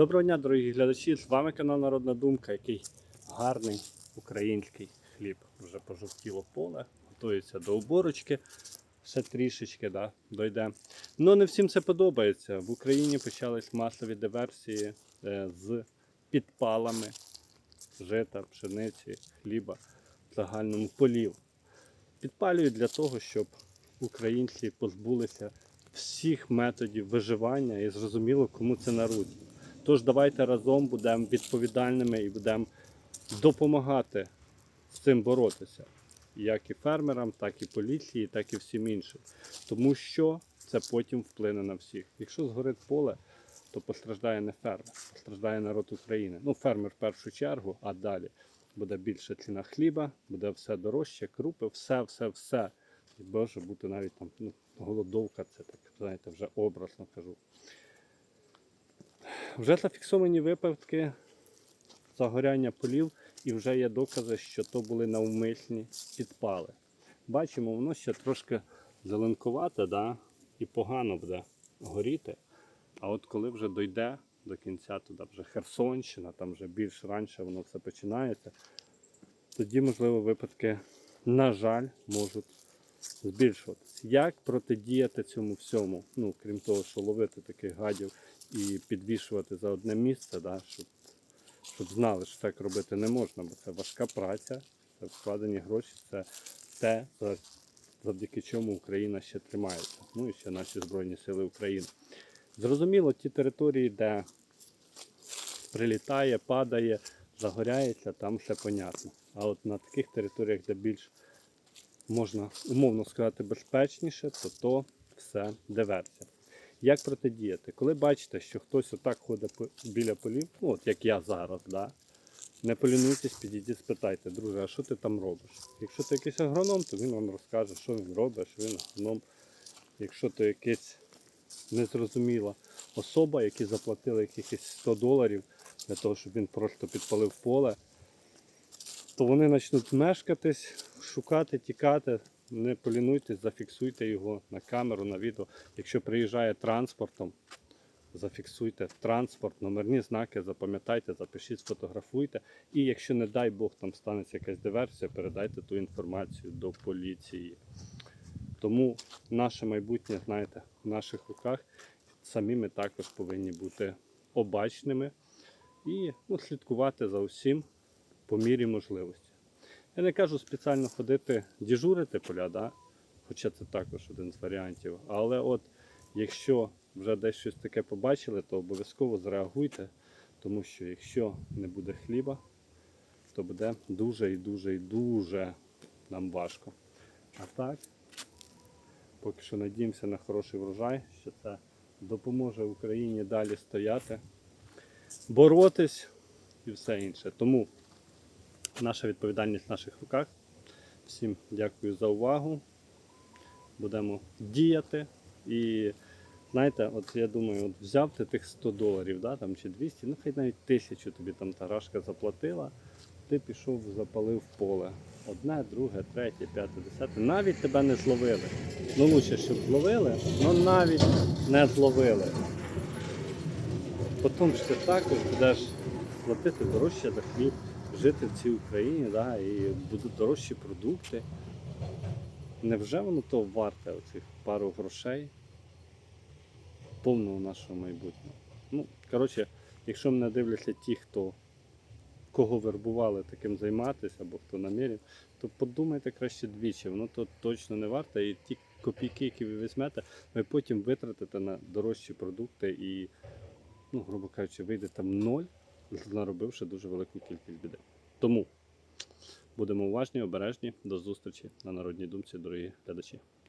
Доброго дня, дорогі глядачі! З вами канал Народна Думка, який гарний український хліб. Вже пожовтіло поле, готується до оборочки. Ще трішечки да, дойде. Ну не всім це подобається. В Україні почались масові диверсії е, з підпалами жита, пшениці, хліба, в загальному полів. Підпалюють для того, щоб українці позбулися всіх методів виживання і зрозуміло, кому це на руці. Тож давайте разом будемо відповідальними і будемо допомагати з цим боротися. Як і фермерам, так і поліції, так і всім іншим. Тому що це потім вплине на всіх. Якщо згорить поле, то постраждає не фермер, постраждає народ України. Ну, фермер в першу чергу, а далі буде більша ціна хліба, буде все дорожче, крупи, все, все, все. І може бути навіть там ну, голодовка, це так, знаєте, вже образно кажу. Вже зафіксовані випадки загоряння полів, і вже є докази, що то були навмисні підпали. Бачимо, воно ще трошки зеленкувате, да? і погано буде горіти. А от коли вже дойде до кінця туди вже Херсонщина, там вже більш раніше воно все починається, тоді, можливо, випадки, на жаль, можуть збільшуватися. Як протидіяти цьому всьому? Ну, крім того, що ловити таких гадів і підвішувати за одне місце, да, щоб, щоб знали, що так робити не можна, бо це важка праця, це вкладені гроші, це те, завдяки чому Україна ще тримається. Ну і ще наші Збройні Сили України. Зрозуміло, ті території, де прилітає, падає, загоряється, там все понятно. А от на таких територіях, де більш можна умовно сказати безпечніше, то то все диверсія. Як протидіяти? Коли бачите, що хтось отак ходить біля полів, ну от як я зараз, да, не полінуйтесь, підійдіть, спитайте, друже, а що ти там робиш? Якщо ти якийсь агроном, то він вам розкаже, що він робить, що він агроном. Якщо то якийсь незрозуміла особа, які заплатили якихось 100 доларів для того, щоб він просто підпалив поле, то вони почнуть мешкатись, шукати, тікати. Не полінуйтесь, зафіксуйте його на камеру, на відео. Якщо приїжджає транспортом, зафіксуйте транспорт, номерні знаки, запам'ятайте, запишіть, сфотографуйте. І якщо, не дай Бог, там станеться якась диверсія, передайте ту інформацію до поліції. Тому наше майбутнє, знаєте, в наших руках. Самі ми також повинні бути обачними і ну, слідкувати за усім по мірі можливості. Я не кажу спеціально ходити діжурити поля, да? хоча це також один з варіантів. Але от якщо вже десь щось таке побачили, то обов'язково зреагуйте, тому що якщо не буде хліба, то буде дуже і дуже і дуже нам важко. А так, поки що надіємося на хороший врожай, що це допоможе Україні далі стояти, боротись і все інше. Тому наша відповідальність в наших руках. Всім дякую за увагу. Будемо діяти. І знаєте, от я думаю, от взяв ти тих 100 доларів, да, там, чи 200, ну хай навіть тисячу тобі там тарашка заплатила, ти пішов, запалив поле. Одне, друге, третє, п'яте, десяте. Навіть тебе не зловили. Ну лучше, щоб зловили, але навіть не зловили. Потім ж ти також будеш платити дорожче за хліб, жити в цій Україні, да, і будуть дорожчі продукти. Невже воно то варте оцих пару грошей повного нашого майбутнього? Ну, коротше, якщо мене дивляться ті, хто кого вербували таким займатися, або хто намірів, то подумайте краще двічі, воно то точно не варте. І ті копійки, які ви візьмете, ви потім витратите на дорожчі продукти і, ну, грубо кажучи, вийде там ноль, наробивши дуже велику кількість біди. Тому будемо уважні, обережні. До зустрічі на Народній думці, дорогі глядачі.